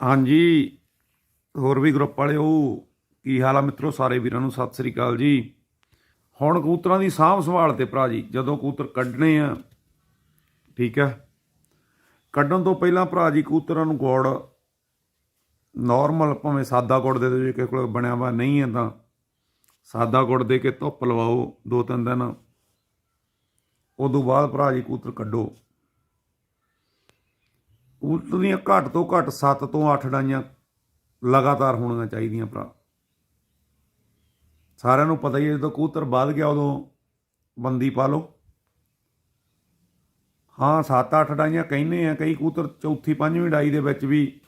ਹਾਂਜੀ, ਹੋਰ ਵੀ ਗਰੁੱਪ ਵਾਲਿਓ, ਕੀ ਹਾਲ ਆ ਮਿੱਤਰੋ? ਸਾਰੇ ਵੀਰਾਂ ਨੂੰ ਸਤਿ ਸ੍ਰੀ ਅਕਾਲ ਜੀ। ਹੁਣ ਕਬੂਤਰਾਂ ਦੀ ਸਾਂਭ ਸੰਭਾਲ ਤੇ ਭਰਾ ਜੀ, ਜਦੋਂ ਕਬੂਤਰ ਕੱਢਣੇ ਆ, ਠੀਕ ਆ ਕੱਢਣ ਤੋਂ ਪਹਿਲਾਂ ਭਰਾ ਜੀ, ਕਬੂਤਰਾਂ ਨੂੰ ਗੋੜ ਨਾਰਮਲ ਭਾਵੇਂ ਸਾਦਾ ਗੁੜ ਦੇ ਦਿਓ, ਜੇ ਕਿਸੇ ਕੋਲ ਬਣਿਆ ਵਾ ਨਹੀਂ ਹੈ ਤਾਂ। ਸਾਦਾ ਗੁੜ ਦੇ ਕੇ ਧੁੱਪ ਲਵਾਓ ਦੋ ਤਿੰਨ ਦਿਨ। ਉਦੋਂ ਬਾਅਦ ਭਰਾ ਜੀ, ਕਬੂਤਰ ਕੱਢੋ। ਕਬੂਤਰ ਦੀਆਂ ਘੱਟ ਤੋਂ ਘੱਟ 7 ਤੋਂ 8 ਡਾਈਆਂ ਲਗਾਤਾਰ ਹੋਣੀਆਂ ਚਾਹੀਦੀਆਂ ਭਰਾ। ਸਾਰਿਆਂ ਨੂੰ ਪਤਾ ਹੀ ਹੈ, ਜਦੋਂ ਕਬੂਤਰ ਵੱਧ ਗਿਆ, ਉਦੋਂ ਬੰਦੀ ਪਾ ਲਓ। ਹਾਂ 7-8 ਡਾਈਆਂ ਕਹਿੰਦੇ ਆ, ਕਈ ਕਬੂਤਰ ਚੌਥੀ ਪੰਜਵੀਂ ਡਾਈ ਦੇ ਵਿੱਚ ਵੀ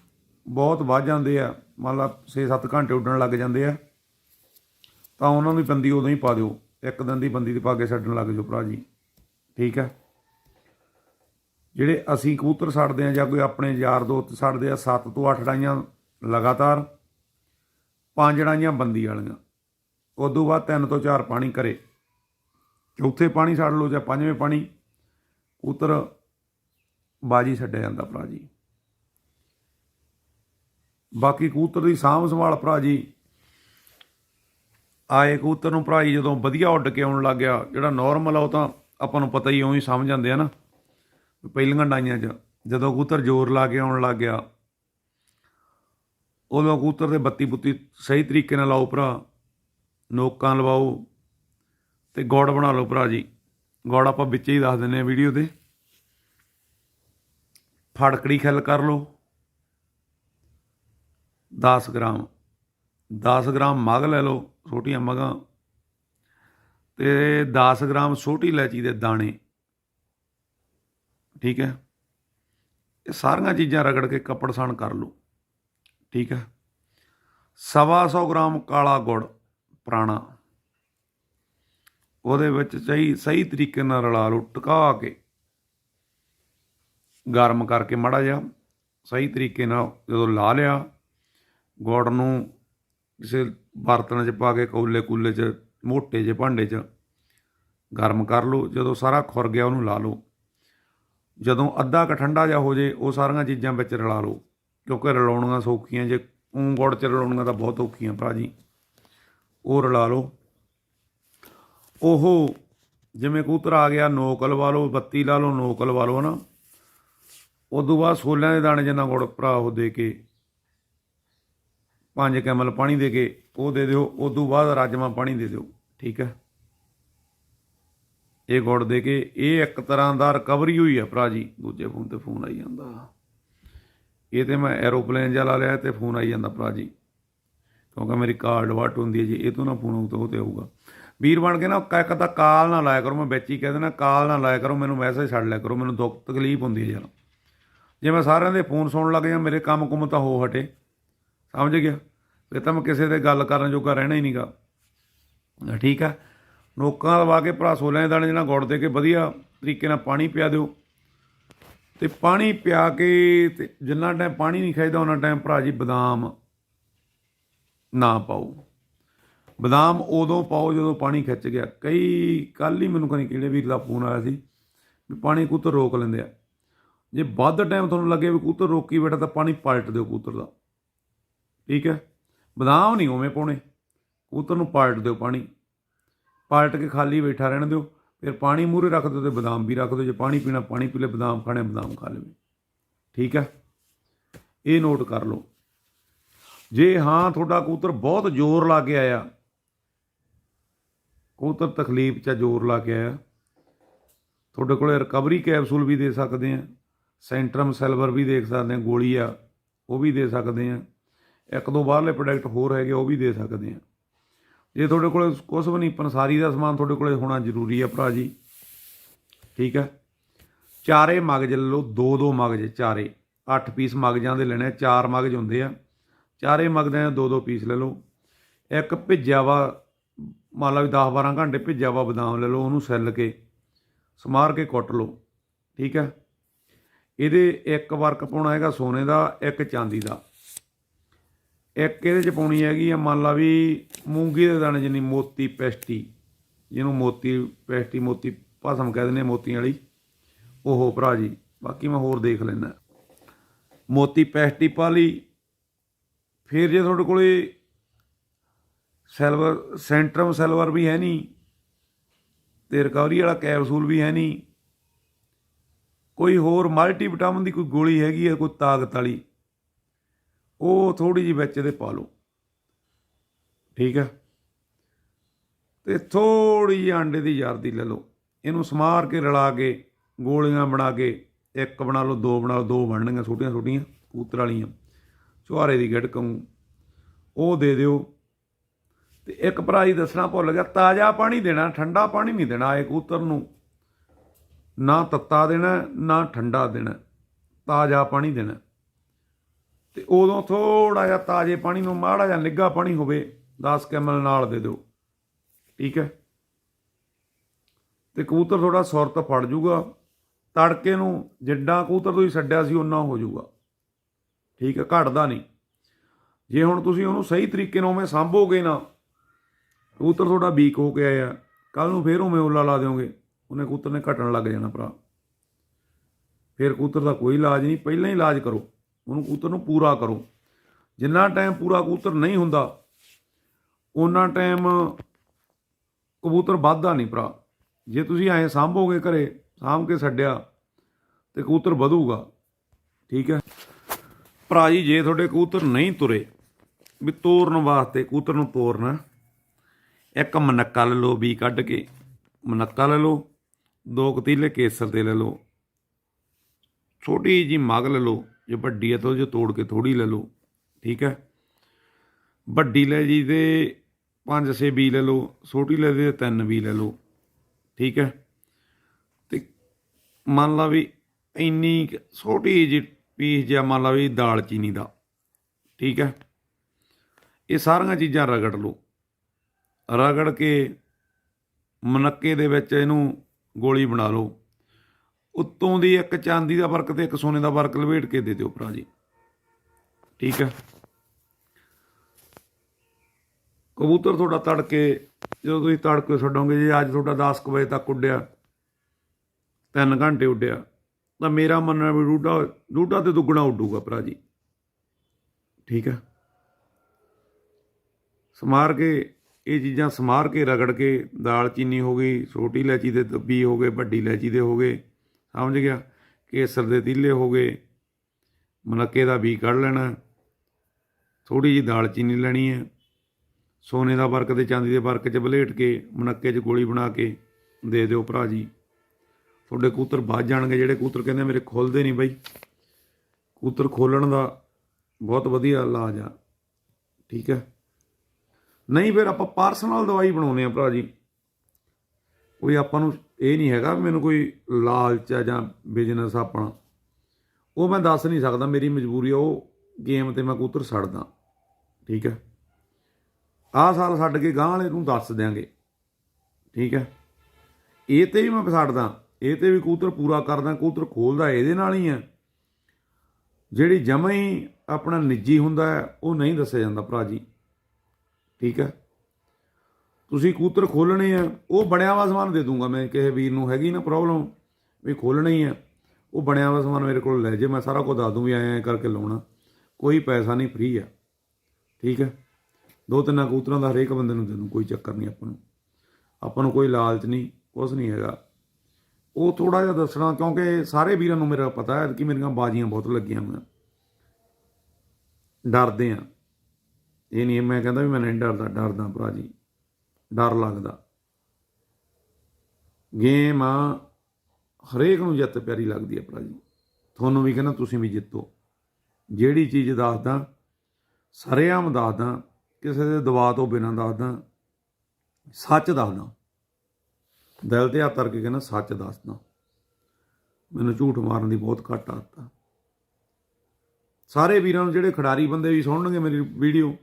ਬਹੁਤ ਵੱਧ ਜਾਂਦੇ ਆ। ਮੰਨ ਲਾ 6-7 ਘੰਟੇ ਉੱਡਣ ਲੱਗ ਜਾਂਦੇ ਆ। ਤਾਂ ਉਹਨਾਂ ਨੂੰ ਬੰਦੀ ਉਦੋਂ ਹੀ ਪਾ ਦਿਓ। ਇੱਕ ਦਿਨ ਦੀ ਬੰਦੀ ਤੇ ਪਾ ਕੇ ਛੱਡਣ ਲੱਗ ਜਾਓ ਭਰਾ ਜੀ। ਠੀਕ ਹੈ ਜਿਹੜੇ ਅਸੀਂ ਕਬੂਤਰ ਛੱਡਦੇ ਆ ਜਾਂ ਕੋਈ ਆਪਣੇ ਯਾਰ ਦੋਸਤ ਛੱਡਦੇ ਆ 7 ਤੋਂ 8 ਡਾਈਆਂ ਲਗਾਤਾਰ, ਪੰਜ ਡਾਈਆਂ ਬੰਦੀ ਵਾਲੀਆਂ। ਉਦੋਂ ਬਾਅਦ 3 ਤੋਂ 4 ਪਾਣੀ ਕਰੇ ਚੌਥੇ ਪਾਣੀ ਛੱਡ ਲਓ ਜਾਂ ਪੰਜਵੇਂ ਪਾਣੀ, ਕਬੂਤਰ ਬਾਜੀ ਛੱਡਿਆ ਜਾਂਦਾ ਭਰਾ ਜੀ। ਬਾਕੀ ਕਬੂਤਰ ਦੀ ਸਾਂਭ ਸੰਭਾਲ ਭਰਾ ਜੀ, ਆਏ ਕਬੂਤਰ ਨੂੰ ਭਰਾ ਜੀ ਜਦੋਂ ਵਧੀਆ ਉੱਡ ਕੇ ਆਉਣ ਲੱਗ ਗਿਆ, ਜਿਹੜਾ ਨਾਰਮਲ ਆ ਉਹ ਤਾਂ ਆਪਾਂ ਨੂੰ ਪਤਾ ਹੀ ਉਹੀ ਸਮਝ ਜਾਂਦੇ ਆ ਨਾ। ਪਹਿਲੀਆਂ ਡਾਈਆਂ 'ਚ, ਜਦੋਂ ਕਬੂਤਰ ਜ਼ੋਰ ਲਾ ਕੇ ਆਉਣ ਲੱਗ ਗਿਆ, ਉਦੋਂ ਕਬੂਤਰ ਦੇ ਬੱਤੀ ਬੁੱਤੀ ਸਹੀ ਤਰੀਕੇ ਨਾਲ ਲਾਓ ਭਰਾ, ਨੋਕਾਂ ਲਵਾਓ ਤੇ ਗੋੜ ਬਣਾ ਲਓ ਭਰਾ ਜੀ। ਗੋੜ ਆਪਾਂ ਵਿੱਚ ਹੀ ਦੱਸ ਦਿੰਨੇ ਆ ਵੀਡੀਓ ਤੇ। ਫੜਕੜੀ ਖਿੱਲ ਕਰ ਲਓ। 10 ਗ੍ਰਾਮ 10 ਗ੍ਰਾਮ ਮਗ ਲੈ ਲਓ, ਛੋਟੀਆਂ ਮਗਾਂ। ਤੇ 10 ਗ੍ਰਾਮ ਛੋਟੀ ਇਲਾਇਚੀ ਦੇ ਦਾਣੇ। ਠੀਕ ਹੈ? ਇਹ ਸਾਰੀਆਂ ਚੀਜ਼ਾਂ ਰਗੜ ਕੇ ਕੱਪੜ ਸਣ ਕਰ ਲਓ। ਠੀਕ ਹੈ? ਸਵਾ ਸੌ ਗ੍ਰਾਮ ਕਾਲਾ ਗੁੜ ਪੁਰਾਣਾ। ਉਹਦੇ ਵਿੱਚ ਸਹੀ ਸਹੀ ਤਰੀਕੇ ਨਾਲ ਰਲਾ ਲਓ, ਟਿਕਾ ਕੇ। ਗਰਮ ਕਰਕੇ ਮੜਾ ਜਾ ਸਹੀ ਤਰੀਕੇ ਨਾਲ ਜਦੋਂ ਲਾ ਲਿਆ, ਗੁੜ ਨੂੰ ਕਿਸੇ ਬਰਤਨ 'ਚ ਪਾ ਕੇ, ਕੌਲੇ ਕੂਲੇ 'ਚ, ਮੋਟੇ ਜਿਹੇ ਭਾਂਡੇ 'ਚ ਗਰਮ ਕਰ ਲਓ। ਜਦੋਂ ਸਾਰਾ ਖੁਰ ਗਿਆ, ਉਹਨੂੰ ਲਾ ਲਓ। ਜਦੋਂ ਅੱਧਾ ਕ ਠੰਡਾ ਜਾ ਹੋ ਜੇ, ਉਹ ਸਾਰੀਆਂ ਚੀਜ਼ਾਂ ਵਿੱਚ ਰਲਾ ਲਓ। ਕਿਉਂਕਿ ਰਲਾਉਣੀਆਂ ਸੌਖੀਆਂ, ਜੇ ਊਂ ਗੁੜ ਚ ਰਲਾਉਣੀਆਂ ਤਾਂ ਬਹੁਤ ਔਖੀਆਂ ਭਰਾ ਜੀ। ਉਹ ਰਲਾ ਲਓ। ਉਹ ਜਿਵੇਂ ਕੂਤਰ ਆ ਗਿਆ, ਨੋਕ ਲਵਾ ਲਓ, ਬੱਤੀ ਲਾ ਲਓ, ਨੋਕ ਲਵਾ ਲਓ, ਹਨਾ। ਉਦੋਂ ਬਾਅਦ ਛੋਲਿਆਂ ਦੇ ਦਾਣੇ ਜਿੰਨਾ ਗੁੜ ਭਰਾ ਉਹ ਦੇ ਕੇ, ਪੰਜ ਕੈਮਲ ਪਾਣੀ ਦੇ ਕੇ ਉਹ ਦੇ ਦਿਓ। ਉਦੋਂ ਬਾਅਦ ਰਾਜਮਾ ਪਾਣੀ ਦੇ ਦਿਓ, ਠੀਕ ਹੈ। ਇਹ ਗੁੜ ਦੇ ਕੇ ਇਹ ਇੱਕ ਤਰ੍ਹਾਂ ਦਾ ਰਿਕਵਰੀ ਹੋਈ ਆ ਭਰਾ ਜੀ। ਦੂਜੇ ਫੋਨ ਤੇ ਫੋਨ ਆਈ ਜਾਂਦਾ। ਇਹ ਤੇ ਮੈਂ ਐਰੋਪਲੇਨ ਜਿਹਾ ਲਾ ਲਿਆ ਤੇ ਫੋਨ ਆਈ ਜਾਂਦਾ ਭਰਾ ਜੀ। ਕਿਉਂਕਿ ਮੇਰੀ ਕਾਰਡ ਵਾਟ ਹੁੰਦੀ ਹੈ ਜੀ, ਇਹ ਤੋਂ ਨਾ ਫੋਨ ਉਹ ਤੇ ਆਊਗਾ। ਵੀਰ ਬਣ ਕੇ ਨਾ ਇੱਕ ਤਾਂ ਕਾਲ ਨਾ ਲਾਇਆ ਕਰੋ, ਮੈਂ ਵਿੱਚ ਹੀ ਕਹਿ ਦੇਣਾ ਕਾਲ ਨਾ ਲਾਇਆ ਕਰੋ, ਮੈਨੂੰ ਮੈਸੇਜ ਛੱਡ ਲਿਆ ਕਰੋ, ਮੈਨੂੰ ਦੁੱਖ ਤਕਲੀਫ ਹੁੰਦੀ ਹੈ ਯਾਰ। ਜੇ ਮੈਂ ਸਾਰਿਆਂ ਦੇ ਫੋਨ ਸੁਣਨ ਲੱਗ ਜਾਂ ਮੇਰੇ ਕੰਮ ਕੁਮ ਤਾਂ ਹੋ ਹਟੇ। ਸਮਝ ਗਿਆ? ਫਿਰ ਤਾਂ ਮੈਂ ਕਿਸੇ ਦੇ ਗੱਲ ਕਰਨ ਜੋਗਾ ਰਹਿਣਾ ਹੀ ਨਹੀਂਗਾ ਠੀਕ ਆ? ਨੋਕਾਂ ਲਵਾ ਕੇ ਭਰਾ ਸੋਲਿਆਂ ਦੇ ਦਾਣੇ ਜਿਹੜਾ ਗੁੜ ਦੇ ਕੇ ਵਧੀਆ ਤਰੀਕੇ ਨਾਲ ਪਾਣੀ ਪਿਆ ਦਿਓ। ਤੇ ਪਾਣੀ ਪਿਆ ਕੇ ਤੇ ਜਿੰਨਾ ਟਾਈਮ ਪਾਣੀ ਨਹੀਂ ਖਾਈਦਾ, ਉਹਨਾਂ ਟਾਈਮ ਭਰਾ ਜੀ ਬਦਾਮ ਨਾ ਪਾਓ। ਬਦਾਮ ਉਦੋਂ ਪਾਓ ਜਦੋਂ ਪਾਣੀ ਖਿੱਚ ਗਿਆ। ਕਈ ਕੱਲ ਹੀ ਮੈਨੂੰ ਕਹਿੰਦੇ ਕਿਹੜੇ ਵੀਰ ਦਾ ਫੋਨ ਆਇਆ ਸੀ ਵੀ ਪਾਣੀ ਕੂਤਰ ਰੋਕ ਲੈਂਦੇ ਆ। ਜੇ ਵੱਧ ਟਾਈਮ ਤੁਹਾਨੂੰ ਲੱਗੇ ਵੀ ਕੂਤਰ ਰੋਕੀ ਬੈਠਾ ਤਾਂ ਪਾਣੀ ਪਲਟ ਦਿਓ ਕੂਤਰ ਦਾ। ਠੀਕ ਹੈ? ਬਦਾਮ ਨਹੀਂ ਉਵੇਂ ਪਾਉਣੇ। ਕੂਤਰ ਨੂੰ ਪਲਟ ਦਿਓ ਪਾਣੀ। ਪਾਲਟ ਕੇ ਖਾਲੀ ਬੈਠਾ ਰਹਿਣ ਦਿਓ, ਫਿਰ ਪਾਣੀ ਮੂਰੇ ਰੱਖ ਦਿਓ ਤੇ ਬਦਾਮ ਵੀ ਰੱਖ ਦਿਓ। ਜੇ ਪਾਣੀ ਪੀਣਾ, ਪਾਣੀ ਪੀ ਲੈ, ਬਦਾਮ ਖਾਣੇ, ਬਦਾਮ ਖਾ ਲਵੇ। ਠੀਕ ਹੈ? ਇਹ ਨੋਟ ਕਰ ਲਓ। ਜੇ ਹਾਂ ਤੁਹਾਡਾ ਕਬੂਤਰ ਬਹੁਤ ਜ਼ੋਰ ਲਾ ਕੇ ਆਇਆ, ਕਬੂਤਰ ਤਕਲੀਫ 'ਚ ਜ਼ੋਰ ਲਾ ਕੇ ਆਇਆ, ਤੁਹਾਡੇ ਕੋਲੇ ਰਿਕਵਰੀ ਕੈਪਸੂਲ ਵੀ ਦੇ ਸਕਦੇ ਆ ਸੈਂਟਰਮ ਸਿਲਵਰ ਵੀ ਦੇਖ ਸਕਦੇ ਆ, ਗੋਲੀ ਆ, ਉਹ ਵੀ ਦੇ ਸਕਦੇ ਆ, ਇੱਕ ਦੋ ਬਾਹਰਲੇ ਪ੍ਰੋਡਕਟ ਹੋਰ ਹੈਗੇ, ਉਹ ਵੀ ਦੇ ਸਕਦੇ ਆ। ਜੇ ਤੁਹਾਡੇ ਕੋਲ ਕੁਝ ਵੀ ਨਹੀਂ ਪੰਸਾਰੀ ਦਾ ਸਮਾਨ ਤੁਹਾਡੇ ਕੋਲੇ ਹੋਣਾ ਜ਼ਰੂਰੀ ਆ ਭਰਾ ਜੀ। ਠੀਕ ਹੈ? ਚਾਰੇ ਮਗਜ ਲੈ ਲਓ ਦੋ ਦੋ ਮਗਜ ਚਾਰੇ। 8 ਪੀਸ ਮਗਜਾਂ ਦੇ ਲੈਣੇ ਆ, ਚਾਰ ਮਗਜ ਹੁੰਦੇ ਆ। ਚਾਰੇ ਮਗਜਾਂ ਦੇ ਦੋ ਦੋ ਪੀਸ ਲੈ ਲਓ। ਇੱਕ ਭਿੱਜਿਆ ਵਾ ਮੰਨ ਲਓ ਵੀ 10 12 ਘੰਟੇ ਭਿੱਜਿਆ ਵਾ ਬਦਾਮ ਲੈ ਲਓ ਉਹਨੂੰ ਸੈੱਲ ਕੇ ਸਮਾਰ ਕੇ ਕੁੱਟ ਲਓ। ਠੀਕ ਹੈ? ਇਹਦੇ ਇੱਕ ਵਰਕ ਪਾਉਣਾ ਹੈਗਾ ਸੋਨੇ ਦਾ ਇੱਕ ਚਾਂਦੀ ਦਾ। ਇੱਕ ਇਹਦੇ ਚ ਪਾਉਣੀ ਹੈਗੀ ਆ, ਮੰਨ ਲਾ ਵੀ ਮੂੰਗੀ ਦੇ ਦਾਣੇ ਜਿੰਨੀ ਮੋਤੀ ਪੈਸਟੀ, ਜਿਹਨੂੰ ਮੋਤੀ ਪੈਸਟੀ, ਮੋਤੀ ਭਸਮ ਕਹਿ ਦਿੰਦੇ ਆ, ਮੋਤੀਆਂ ਵਾਲੀ, ਉਹ ਭਰਾ ਜੀ, ਬਾਕੀ ਮੈਂ ਹੋਰ ਦੇਖ ਲੈਣਾ ਮੋਤੀ ਪੈਸਟੀ ਪਾ ਲਈ, ਫਿਰ ਜੇ ਤੁਹਾਡੇ ਕੋਲੇ ਸਿਲਵਰ, ਸੈਂਟਰਮ ਸਿਲਵਰ ਵੀ ਹੈ ਨਹੀਂ, ਤੇ ਰਿਕਵਰੀ ਵਾਲਾ ਕੈਪਸੂਲ ਵੀ ਹੈ ਨਹੀਂ, ਕੋਈ ਹੋਰ ਮਲਟੀ ਵਿਟਾਮਿਨ ਦੀ ਕੋਈ ਗੋਲੀ ਹੈਗੀ ਹੈ ਕੋਈ ਤਾਕਤ ਵਾਲੀ ਉਹ ਥੋੜੀ ਜਿਹੀ ਵਿੱਚ ਇਹਦੇ ਪਾ ਲਓ। ਠੀਕ ਹੈ? ਤੇ ਥੋੜੀ ਜਿਹੀ ਆਂਡੇ ਦੀ ਯਾਰਦੀ ਲੈ ਲਓ। ਇਹਨੂੰ ਸਮਾਰ ਕੇ ਰਲਾ ਕੇ, ਗੋਲੀਆਂ ਬਣਾ ਕੇ, ਇੱਕ ਬਣਾ ਲਓ, ਦੋ ਬਣਾ ਲਓ, ਦੋ ਬਣਨਗੀਆਂ ਛੋਟੀਆਂ ਛੋਟੀਆਂ ਕੂਤਰ ਵਾਲੀਆਂ। ਚੁਹਾਰੇ ਦੀ ਗਿੜਕੂ ਉਹ ਦੇ ਦਿਓ। ਤੇ ਇੱਕ ਭਰਾ ਜੀ ਦੱਸਣਾ ਭੁੱਲ ਗਿਆ, ਤਾਜ਼ਾ ਪਾਣੀ ਦੇਣਾ, ਠੰਡਾ ਪਾਣੀ ਨਹੀਂ ਦੇਣਾ ਇਹ ਕੂਤਰ ਨੂੰ। ਨਾ ਤੱਤਾ ਦੇਣਾ, ਨਾ ਠੰਡਾ ਦੇਣਾ, ਤਾਜ਼ਾ ਪਾਣੀ ਦੇਣਾ। ਤੇ ਉਦੋਂ ਥੋੜਾ ਜਿਹਾ ਤਾਜ਼ੇ ਪਾਣੀ ਨੂੰ ਮਾੜਾ ਜਿਹਾ ਨਿੱਘਾ ਪਾਣੀ ਹੋਵੇ 10 ਕੈਮਲ ਨਾਲ ਦੇ ਦਿਓ। ਠੀਕ ਹੈ? ਤੇ ਕਬੂਤਰ ਥੋੜਾ ਸੁਰਤ ਫੜ ਜੂਗਾ। ਤੜਕੇ ਨੂੰ ਜਿੱਡਾ ਕਬੂਤਰ ਤੁਸੀਂ ਛੱਡਿਆ ਸੀ ਉਹਨਾਂ ਹੋ ਜੂਗਾ। ਠੀਕ ਹੈ? ਘਟਦਾ ਨਹੀਂ। ਜੇ ਹੁਣ ਤੁਸੀਂ ਉਹਨੂੰ ਸਹੀ ਤਰੀਕੇ ਨਾਲ ਉਵੇਂ ਸੰਭੋਗੇ ਨਾ, ਕਬੂਤਰ ਤੁਹਾਡਾ ਵੀਕ ਹੋ ਕੇ ਆਇਆ। ਕੱਲ ਨੂੰ ਫੇਰ ਉਵੇਂ ਉੱਲਾ ਲਾ ਦਿਓਗੇ। ਉਹਨੇ ਕਬੂਤਰ ਨੇ ਘਟਣ ਲੱਗ ਜਾਣਾ ਭਰਾ। ਫਿਰ ਕਬੂਤਰ ਦਾ ਕੋਈ ਇਲਾਜ ਨਹੀਂ। ਪਹਿਲਾਂ ਹੀ ਇਲਾਜ ਕਰੋ। ਉਹਨੂੰ ਕਬੂਤਰ ਨੂੰ ਪੂਰਾ ਕਰੋ। ਜਿੰਨਾ ਟਾਈਮ ਪੂਰਾ ਕਬੂਤਰ ਨਹੀਂ ਹੁੰਦਾ ਉਹਨਾਂ ਟਾਈਮ ਕਬੂਤਰ ਵੱਧਦਾ ਨਹੀਂ ਭਰਾ। ਜੇ ਤੁਸੀਂ ਐਂ ਸਾਂਭੋਗੇ ਘਰੇ, ਸਾਂਭ ਕੇ ਛੱਡਿਆ, ਤੇ ਕਬੂਤਰ ਵਧੂਗਾ। ਠੀਕ ਹੈ? ਭਰਾ ਜੀ, ਜੇ ਤੁਹਾਡੇ ਕਬੂਤਰ ਨਹੀਂ ਤੁਰੇ, ਵੀ ਤੋਰਨ ਵਾਸਤੇ ਕਬੂਤਰ ਨੂੰ ਤੋਰਨਾ, ਇੱਕ ਮਨੱਕਾ ਲੈ ਲਓ ਵੀ ਕੱਢ ਕੇ, ਮਨੱਕਾ ਲੈ ਲਓ, ਦੋ ਕਤੀਲੇ ਕੇਸਰ ਦੇ ਲੈ ਲਓ, ਛੋਟੀ ਜੀ ਮਗ ਲੈ ਲਓ ਜੇ ਵੱਡੀ ਹੈ ਤਾਂ ਉਹ 'ਚੋਂ ਤੋੜ ਕੇ ਥੋੜੀ ਲੈ ਲਓ, ਠੀਕ ਹੈ? ਵੱਡੀ ਲੈ ਜੀ ਤੇ ਪੰਜ, ਛੇ ਬੀ ਲੈ ਲਓ, ਛੋਟੀ ਲੈ ਦੇ ਤਿੰਨ ਬੀ ਲੈ ਲਓ, ਠੀਕ ਹੈ? ਤੇ ਮੰਨ ਲਾ ਵੀ ਇੰਨੀ ਕੁ ਛੋਟੀ ਜਿਹੀ ਪੀਸ ਜਿਹਾ ਮੰਨ ਲਾ ਵੀ ਦਾਲ ਚੀਨੀ ਦਾ, ਠੀਕ ਹੈ? ਇਹ ਸਾਰੀਆਂ ਚੀਜ਼ਾਂ ਰਗੜ ਲਓ। ਰਗੜ ਕੇ ਮਨੱਕੇ ਦੇ ਵਿੱਚ ਇਹਨੂੰ ਗੋਲੀ ਬਣਾ ਲਓ। ਉੱਤੋਂ ਦੀ ਇੱਕ ਚਾਂਦੀ ਦਾ ਵਰਕ ਤੇ ਇੱਕ ਸੋਨੇ ਦਾ ਵਰਕ ਲਵੇਟ ਕੇ ਦੇ ਦਿਓ ਭਰਾ ਜੀ। ਠੀਕ ਹੈ। ਕਬੂਤਰ ਤੁਹਾਡਾ ਤੜਕੇ, ਜਦੋਂ ਤੁਸੀਂ ਤੜਕੇ ਛੱਡੋਗੇ ਜੇ ਅੱਜ ਤੁਹਾਡਾ 10 ਕੁ ਵਜੇ ਤੱਕ ਉੱਡਿਆ 3 ਘੰਟੇ ਉੱਡਿਆ, ਤਾਂ ਮੇਰਾ ਮੰਨਣਾ ਵੀ ਰੂਟਾ ਰੂਟਾ ਤੇ ਦੁੱਗਣਾ ਉੱਡੂਗਾ ਭਰਾ ਜੀ। ਠੀਕ ਹੈ। ਸਮਾਰ ਕੇ, ਇਹ ਚੀਜ਼ਾਂ ਸਮਾਰ ਕੇ ਰਗੜ ਕੇ, ਦਾਲ ਚੀਨੀ ਹੋ ਗਈ ਛੋਟੀ ਇਲਾਚੀ ਦੇ ਦੱਬੀ ਹੋ ਗਏ, ਵੱਡੀ ਇਲਾਚੀ ਦੇ ਹੋ ਗਏ ਸਮਝ ਗਿਆ ਕੇਸਰ ਦੇ ਤੀਲੇ ਹੋ ਗਏ ਮਨੱਕੇ ਦਾ ਵੀ ਕੱਢ ਲੈਣਾ ਥੋੜੀ ਜੀ ਦਾਲ ਚੀਨੀ ਲੈਣੀ ਹੈ, ਸੋਨੇ ਦਾ ਵਰਕ ਤੇ ਚਾਂਦੀ ਦੇ ਵਰਕ 'ਚ ਬਲੇਟ ਕੇ ਮਨੱਕੇ 'ਚ ਗੋਲੀ ਬਣਾ ਕੇ ਦੇ ਦਿਓ ਭਰਾ ਜੀ। ਤੁਹਾਡੇ ਕੂਤਰ ਵੱਜ ਜਾਣਗੇ, ਜਿਹੜੇ ਕੂਤਰ ਕਹਿੰਦੇ ਮੇਰੇ ਖੁੱਲਦੇ ਨਹੀਂ ਬਾਈ। ਕੂਤਰ ਖੋਲਣ ਦਾ ਬਹੁਤ ਵਧੀਆ ਇਲਾਜ ਆ, ਠੀਕ ਹੈ। ਨਹੀਂ ਫਿਰ ਆਪਾਂ ਪਾਰਸਨਲ ਦਵਾਈ ਬਣਾਉਨੇ ਆ ਭਰਾ ਜੀ। ਕੋਈ ਆਪਾਂ ਨੂੰ ਇਹ ਨਹੀਂ ਹੈਗਾ ਵੀ ਮੈਨੂੰ ਕੋਈ ਲਾਲਚ ਆ ਜਾਂ ਬਿਜ਼ਨਸ ਆਪਣਾ। ਉਹ ਮੈਂ ਦੱਸ ਨਹੀਂ ਸਕਦਾ, ਮੇਰੀ ਮਜਬੂਰੀ ਉਹ ਗੇਮ ਤੇ ਮੈਂ ਕੂਤਰ ਛੱਡਦਾ ਠੀਕ ਹੈ? ਆਹ ਸਾਲ ਛੱਡ ਕੇ ਗਾਂ ਵਾਲੇ ਨੂੰ ਦੱਸ ਦਿਆਂਗੇ। ਠੀਕ ਹੈ? ਇਹ ਤੇ ਵੀ ਮੈਂ ਛੱਡਦਾ ਇਹ ਤੇ ਵੀ ਕੂਤਰ ਪੂਰਾ ਕਰਦਾ ਕੂਤਰ ਖੋਲਦਾ ਇਹਦੇ ਨਾਲ ਹੀ ਆ। ਜਿਹੜੀ ਜਮਾ ਹੀ ਆਪਣਾ ਨਿੱਜੀ ਹੁੰਦਾ ਉਹ ਨਹੀਂ ਦੱਸਿਆ ਜਾਂਦਾ ਭਰਾ ਜੀ। ਠੀਕ ਹੈ? ਤੁਸੀਂ ਕੂਤਰ ਖੋਲਣੇ ਆ, ਉਹ ਬਣਿਆ ਵਾ ਸਮਾਨ ਦੇ ਦੂੰਗਾ ਮੈਂ, ਕਿਸੇ ਵੀਰ ਨੂੰ ਹੈਗੀ ਨਾ ਪ੍ਰੋਬਲਮ ਵੀ ਖੋਲਣਾ ਹੀ ਆ। ਉਹ ਬਣਿਆ ਵਾ ਸਮਾਨ ਮੇਰੇ ਕੋਲ ਲੈ ਜੇ, ਮੈਂ ਸਾਰਾ ਕੁਝ ਦੱਸ ਦੂੰ ਵੀ ਐਂ ਐਂ ਕਰਕੇ ਲਾਉਣਾ। ਕੋਈ ਪੈਸਾ ਨਹੀਂ ਫ੍ਰੀ ਆ। ਠੀਕ ਹੈ? ਦੋ ਤਿੰਨਾਂ ਕੂਤਰਾਂ ਦਾ ਹਰੇਕ ਬੰਦੇ ਨੂੰ ਦੇ ਦੂੰ, ਕੋਈ ਚੱਕਰ ਨਹੀਂ ਆਪਾਂ ਨੂੰ। ਆਪਾਂ ਨੂੰ ਕੋਈ ਲਾਲਚ ਨਹੀਂ, ਕੁਛ ਨਹੀਂ ਹੈਗਾ। ਉਹ ਥੋੜਾ ਜਿਹਾ ਦੱਸਣਾ, ਕਿਉਂਕਿ ਸਾਰੇ ਵੀਰਾਂ ਨੂੰ ਮੇਰਾ ਪਤਾ ਹੈ ਕਿ ਮੇਰੀਆਂ ਬਾਜ਼ੀਆਂ ਬਹੁਤ ਲੱਗੀਆਂ ਹੋਈਆਂ। ਡਰਦੇ ਆ। ਇਹ ਨਹੀਂ, ਮੈਂ ਕਹਿੰਦਾ ਵੀ ਮੈਂ ਨਹੀਂ ਡਰਦਾ ਡਰਦਾ ਭਰਾ ਜੀ। ਡਰ ਲੱਗਦਾ। ਗੇਮ ਹਰੇਕ ਨੂੰ ਜਿੱਤ ਪਿਆਰੀ ਲੱਗਦੀ ਹੈ ਭਰਾ ਜੀ। ਤੁਹਾਨੂੰ ਵੀ ਕਹਿੰਦਾ, ਤੁਸੀਂ ਵੀ ਜਿੱਤੋ। ਜਿਹੜੀ ਚੀਜ਼ ਦੱਸਦਾ, ਸਰੇਆਮ ਦੱਸਦਾ, ਕਿਸੇ ਦੇ ਦਬਾਅ ਤੋਂ ਬਿਨਾਂ ਦੱਸਦਾ, ਸੱਚ ਦੱਸਦਾ। ਦਿਲ ਤੇ ਹੱਥ ਧਰ ਕੇ ਕਹਿੰਦਾ, ਸੱਚ ਦੱਸਦਾ। ਮੈਨੂੰ ਝੂਠ ਮਾਰਨ ਦੀ ਬਹੁਤ ਘੱਟ ਆਦਤ ਆ। ਸਾਰੇ ਵੀਰਾਂ ਨੂੰ ਜਿਹੜੇ ਖਿਡਾਰੀ ਬੰਦੇ ਵੀ ਸੁਣਨਗੇ ਮੇਰੀ ਵੀਡੀਓ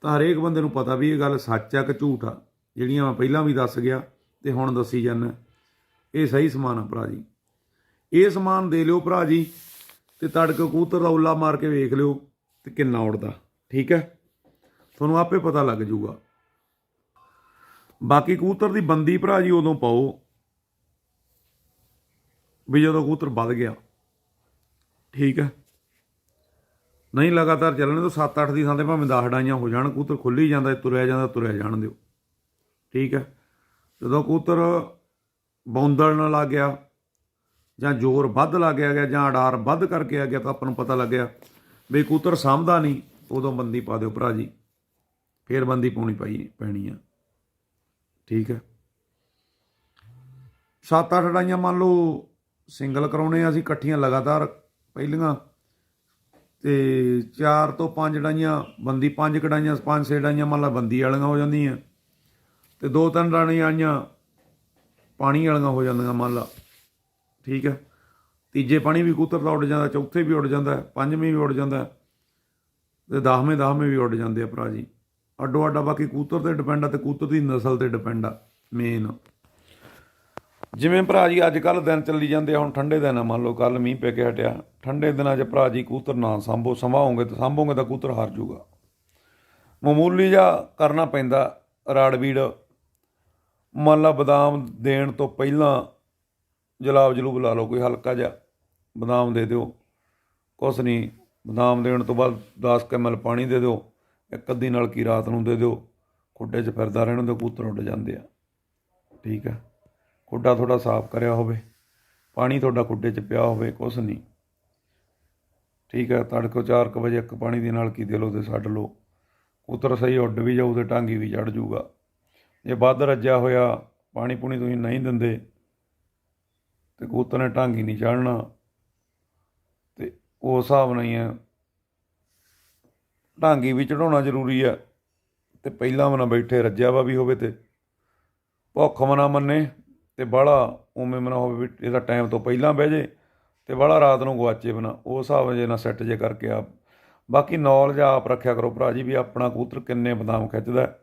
ਤਾਂ ਹਰੇਕ ਬੰਦੇ ਨੂੰ ਪਤਾ ਵੀ ਇਹ ਗੱਲ ਸੱਚ ਆ ਕਿ ਝੂਠ ਆ। ਜਿਹੜੀਆਂ ਮੈਂ ਪਹਿਲਾਂ ਵੀ ਦੱਸ ਗਿਆ ਤੇ ਹੁਣ ਦੱਸੀ ਜਾਂਦਾ। ਇਹ ਸਹੀ ਸਮਾਨ ਆ ਭਰਾ ਜੀ। ਇਹ ਸਮਾਨ ਦੇ ਲਿਓ ਭਰਾ ਜੀ ਤੇ ਤੜਕ ਕਬੂਤਰ ਦਾ ਉੱਲਾ ਮਾਰ ਕੇ ਵੇਖ ਲਿਓ ਤੇ ਕਿੰਨਾ ਉੜਦਾ। ਠੀਕ ਹੈ? ਤੁਹਾਨੂੰ ਆਪੇ ਪਤਾ ਲੱਗ ਜਾਊਗਾ। ਬਾਕੀ ਕਬੂਤਰ ਦੀ ਬੰਦੀ ਭਰਾ ਜੀ ਉਦੋਂ ਪਾਓ ਵੀ ਜਦੋਂ ਕਬੂਤਰ ਵੱਧ ਗਿਆ। ਠੀਕ ਹੈ? ਨਹੀਂ ਲਗਾਤਾਰ ਚੱਲਣੇ ਤਾਂ 7-8 ਦੀ ਥਾਂ ਤੇ ਭਾਵੇਂ 10 ਡਾਈਆਂ ਹੋ ਜਾਣ, ਕੂਤਰ ਖੁੱਲੀ ਜਾਂਦਾ, ਤੁਰਿਆ ਜਾਂਦਾ, ਤੁਰਿਆ ਜਾਣ ਦਿਓ। ਠੀਕ ਹੈ? ਜਦੋਂ ਕਬੂਤਰ ਬੌਂਦਣ ਲੱਗ ਗਿਆ ਜਾਂ ਜ਼ੋਰ ਵੱਧ ਲੱਗ ਗਿਆ ਜਾਂ ਅਡਾਰ ਵੱਧ ਕਰਕੇ ਆ ਗਿਆ ਤਾਂ ਆਪਾਂ ਨੂੰ ਪਤਾ ਲੱਗਿਆ ਵੀ ਕੂਤਰ ਸਾਂਭਦਾ ਨਹੀਂ, ਉਦੋਂ ਬੰਦੀ ਪਾ ਦਿਓ ਭਰਾ ਜੀ। ਫੇਰ ਬੰਦੀ ਪਾਉਣੀ ਪਈ, ਪੈਣੀ ਆ। ਠੀਕ ਹੈ? ਸੱਤ ਅੱਠ ਡਾਈਆਂ ਮੰਨ ਲਓ ਸਿੰਗਲ ਕਰਾਉਣੇ ਆ ਅਸੀਂ, ਇਕੱਠੀਆਂ ਲਗਾਤਾਰ, ਪਹਿਲੀਆਂ ਤੇ ਚਾਰ ਤੋਂ ਪੰਜ ਡਾਈਆਂ ਬੰਦੀ ਪੰਜ ਕਢਾਈਆਂ, ਪੰਜ ਛੇ ਡਾਈਆਂ ਮੰਨ ਲਾ ਬੰਦੀ ਵਾਲੀਆਂ ਹੋ ਜਾਂਦੀਆਂ। ਤੇ ਦੋ ਤਿੰਨ ਡਾਈਆਂ ਆਈਆਂ, ਪਾਣੀ ਵਾਲੀਆਂ ਹੋ ਜਾਂਦੀਆਂ, ਮੰਨ ਲਾ। ਠੀਕ ਹੈ? ਤੀਜੇ ਪਾਣੀ ਵੀ ਕੂਤਰ ਦਾ ਉੱਡ ਜਾਂਦਾ, ਚੌਥੇ ਵੀ ਉੱਡ ਜਾਂਦਾ, ਪੰਜਵੇਂ ਵੀ ਉੱਡ ਜਾਂਦਾ, ਤੇ ਦਸਵੇਂ ਦਸਵੇਂ ਵੀ ਉੱਡ ਜਾਂਦੇ ਆ ਭਰਾ ਜੀ। ਅੱਡੋ ਅੱਡਾ ਬਾਕੀ ਕੂਤਰ ਤੇ ਡਿਪੈਂਡ ਆ ਤੇ ਕੂਤਰ ਦੀ ਨਸਲ ਤੇ ਡਿਪੈਂਡ ਆ ਮੇਨ ਜਿਵੇਂ ਭਰਾ ਜੀ ਅੱਜ ਕੱਲ ਦਿਨ ਚੱਲੀ ਜਾਂਦੇ ਆ, ਹੁਣ ਠੰਡੇ ਦਿਨ ਆ, ਮੰਨ ਲਓ ਕੱਲ ਮੀਂਹ ਪੈ ਕੇ ਹਟਿਆ, ਠੰਡੇ ਦਿਨਾਂ 'ਚ ਭਰਾ ਜੀ ਕੂਤਰ ਨਾ ਸੰਭੋ, ਸੰਭਾਓਗੇ ਤਾਂ ਸੰਭੋਗੇ ਤਾਂ ਕੂਤਰ ਹਾਰ ਜਾਊਗਾ। ਮਾਮੂਲੀ ਜਿਹਾ ਕਰਨਾ ਪੈਂਦਾ ਰਾੜਵੀੜ ਮੰਨ ਲਾ ਬਦਾਮ ਦੇਣ ਤੋਂ ਪਹਿਲਾਂ ਜਲਾਬ ਜਲੂਬ ਲਾ ਲਓ, ਕੋਈ ਹਲਕਾ ਜਿਹਾ ਬਦਾਮ ਦੇ ਦਿਓ। ਕੁਛ ਨਹੀਂ ਬਦਾਮ ਦੇਣ ਤੋਂ ਬਾਅਦ 10 ਕਮਲ ਪਾਣੀ ਦੇ ਦਿਓ, ਇੱਕ ਅੱਧੀ ਨਲਕੀ ਰਾਤ ਨੂੰ ਦੇ ਦਿਓ। ਖੁੱਡੇ 'ਚ ਫਿਰਦਾ ਰਹਿਣ ਦੇ ਕੂਤਰ ਉੱਡ ਜਾਂਦੇ ਆ। ਠੀਕ ਹੈ ਖੁੱਡਾ ਥੋੜਾ ਸਾਫ਼ ਕਰਿਆ ਹੋਵੇ, ਪਾਣੀ ਤੁਹਾਡਾ ਖੁੱਡੇ 'ਚ ਪਿਆ ਹੋਵੇ, ਕੁਛ ਨਹੀਂ। ਠੀਕ ਹੈ, ਤੜਕੋ 4 ਵਜੇ ਇੱਕ ਪਾਣੀ ਦੇ ਨਾਲ ਕੀ ਦੇ ਲਓ ਤੇ ਛੱਡ ਲਓ ਕਬੂਤਰ ਸਹੀ ਉੱਡ ਵੀ ਜਾਊ ਤੇ ਟਾਂਗੀ ਵੀ ਚੜ ਜਾਊਗਾ। ਜੇ ਵੱਧ ਰੱਜਿਆ ਹੋਇਆ, ਪਾਣੀ ਪੂਣੀ ਤੁਸੀਂ ਨਹੀਂ ਦਿੰਦੇ, ਤੇ ਕਬੂਤਰ ਨੇ ਢਾਂਗੀ ਨਹੀਂ ਚੜਨਾ ਤੇ ਉਹ ਹਿਸਾਬ ਨਾਲ ਹੀ ਆ ਢਾਂਗੀ ਵੀ ਚੜਾਉਣਾ ਜ਼ਰੂਰੀ ਆ ਤੇ ਪਹਿਲਾਂ ਮਨਾ ਬੈਠੇ, ਰੱਜਿਆ ਵਾ ਵੀ ਹੋਵੇ ਤੇ, ਭੁੱਖ ਮਨਾ ਮੰਨੇ ਤੇ ਬਾਹਲਾ ਉਵੇਂ ਮਨਾ ਹੋਵੇ ਵੀ ਇਹਦਾ ਟਾਈਮ ਤੋਂ ਪਹਿਲਾਂ ਬਹਿ ਜੇ ਤੇ ਬਾਹਲਾ ਰਾਤ ਨੂੰ ਗਵਾਚੇ ਬਣਾ ਉਸ ਹਿਸਾਬ ਜੇ ਨਾ ਸੈੱਟ ਜੇ ਕਰਕੇ ਆਪ। ਬਾਕੀ ਨੌਲੇਜ ਆਪ ਰੱਖਿਆ ਕਰੋ ਭਰਾ ਜੀ ਵੀ ਆਪਣਾ ਕਬੂਤਰ ਕਿੰਨੇ ਬਦਾਮ ਖਿੱਚਦਾ ਹੈ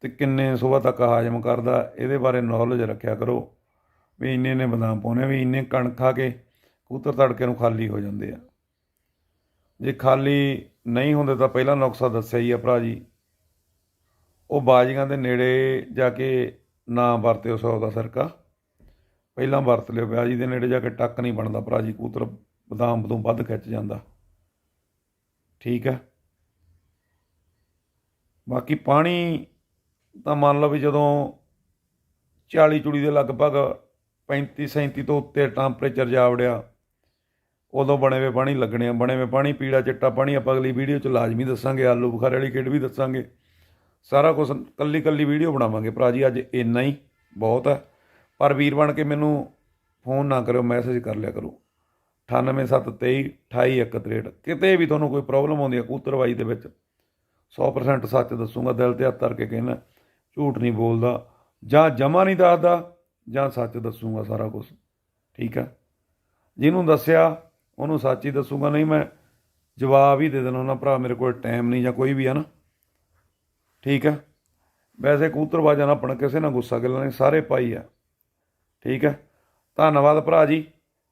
ਤੇ ਕਿੰਨੇ ਸਵੇਰ ਤੱਕ ਹਾਜ਼ਮ ਕਰਦਾ ਇਹਦੇ ਬਾਰੇ ਨੌਲੇਜ ਰੱਖਿਆ ਕਰੋ ਵੀ ਇੰਨੇ ਨੇ ਬਦਾਮ ਪਾਉਣੇ ਵੀ ਇੰਨੇ ਕਣਕ ਖਾ ਕੇ ਕਬੂਤਰ ਤੜਕੇ ਨੂੰ ਖਾਲੀ ਹੋ ਜਾਂਦੇ ਆ। ਜੇ ਖਾਲੀ ਨਹੀਂ ਹੁੰਦੇ ਤਾਂ ਪਹਿਲਾ ਨੁਕਸਾ ਦੱਸਿਆ ਹੀ ਆ ਭਰਾ ਜੀ। ਉਹ ਬਾਜੀਆਂ ਦੇ ਨੇੜੇ ਜਾ ਕੇ ਨਾ ਵਰਤਿਓ ਸੌ ਦਾ ਸਰਕਾ। ਪਹਿਲਾਂ ਵਰਤ ਲਿਓ ਬਾਜੀ ਦੇ ਨੇੜੇ ਜਾ ਕੇ ਟੱਕ ਨਹੀਂ ਬਣਦਾ ਭਰਾ ਜੀ, ਕੂਤਰ ਬਦਾਮ ਬਦੂਮ ਵੱਧ ਖਿੱਚ ਜਾਂਦਾ। ਠੀਕ ਹੈ। ਬਾਕੀ ਪਾਣੀ ਤਾਂ ਮੰਨ ਲਓ ਵੀ ਜਦੋਂ 40 ਚੁੜੀ ਦੇ ਲਗਭਗ 35 37 ਤੋਂ ਉੱਤੇ ਟੈਂਪਰੇਚਰ ਜਾ ਵੜਿਆ, ਉਦੋਂ ਬਣੇ ਵੇ ਪਾਣੀ ਲੱਗਣੇ ਆ। ਬਣੇ ਵੇ ਪਾਣੀ, ਪੀੜਾ ਚਿੱਟਾ ਪਾਣੀ ਆਪਾਂ ਅਗਲੀ ਵੀਡੀਓ 'ਚ ਲਾਜ਼ਮੀ ਦੱਸਾਂਗੇ, ਆਲੂ ਬੁਖਾਰੇ ਵਾਲੀ ਖੇਡ ਵੀ ਦੱਸਾਂਗੇ। ਸਾਰਾ ਕੁਝ ਕੱਲੀ ਕੱਲੀ ਵੀਡੀਓ ਬਣਾਵਾਂਗੇ ਭਰਾ ਜੀ, ਅੱਜ ਇੰਨਾ ਹੀ, ਬਹੁਤ ਹੈ। ਪਰ ਵੀਰ ਬਣ ਕੇ ਮੈਨੂੰ ਫੋਨ ਨਾ ਕਰਿਓ ਮੈਸੇਜ ਕਰ ਲਿਆ ਕਰੋ। 98723 28163 ਕਿਤੇ ਵੀ ਤੁਹਾਨੂੰ ਕੋਈ ਪ੍ਰੋਬਲਮ ਆਉਂਦੀ ਹੈ ਕੂਤਰਵਾਈ ਦੇ ਵਿੱਚ 100% ਸੱਚ ਦੱਸੂਗਾ, ਦਿਲ ਤੇ ਹੱਥ ਧਰ ਕੇ ਕਹਿਣਾ, ਝੂਠ ਨਹੀਂ ਬੋਲਦਾ, ਜਾਂ ਜਮਾ ਨਹੀਂ ਦੱਸਦਾ, ਜਾਂ ਸੱਚ ਦੱਸੂਗਾ ਸਾਰਾ ਕੁਝ ਠੀਕ ਹੈ? ਜਿਹਨੂੰ ਦੱਸਿਆ, ਉਹਨੂੰ ਸੱਚ ਹੀ ਦੱਸੂਗਾ, ਨਹੀਂ ਮੈਂ ਜਵਾਬ ਹੀ ਦੇ ਦੇਣਾ ਉਹਨਾਂ ਭਰਾ, ਮੇਰੇ ਕੋਲ ਟਾਈਮ ਨਹੀਂ ਜਾਂ ਕੋਈ ਵੀ ਹੈ ਨਾ। ਠੀਕ ਹੈ? ਵੈਸੇ ਕਬੂਤਰਬਾਜ਼ਾਂ ਨਾਲ ਆਪਣਾ ਕਿਸੇ ਨਾਲ ਗੁੱਸਾ ਗੱਲਾਂ ਨਹੀਂ, ਸਾਰੇ ਪਾਈ ਆ। ਠੀਕ ਹੈ? ਧੰਨਵਾਦ ਭਰਾ ਜੀ,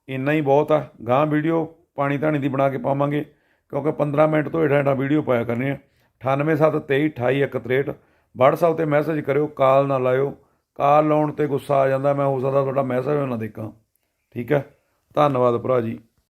ਇੰਨਾ ਹੀ ਬਹੁਤ ਆ। ਗਾਂ ਵੀਡੀਓ ਪਾਣੀ ਧਾਣੀ ਦੀ ਬਣਾ ਕੇ ਪਾਵਾਂਗੇ, ਕਿਉਂਕਿ 15 ਮਿੰਟ ਤੋਂ ਹੇਠਾਂ ਹੇਠਾਂ ਵੀਡੀਓ ਪਾਇਆ ਕਰਨੀ ਆ। 9723288163 WhatsApp ਤੇ ਮੈਸੇਜ ਕਰਿਓ, ਕਾਲ ਨਾ ਲਾਇਓ। ਕਾਲ ਲਾਉਣ ਤੇ ਗੁੱਸਾ ਆ ਜਾਂਦਾ, ਮੈਂ ਹੋ ਸਕਦਾ ਤੁਹਾਡਾ ਮੈਸੇਜ ਨਾ ਦੇਖਾਂ। ਠੀਕ ਹੈ? ਧੰਨਵਾਦ ਭਰਾ ਜੀ।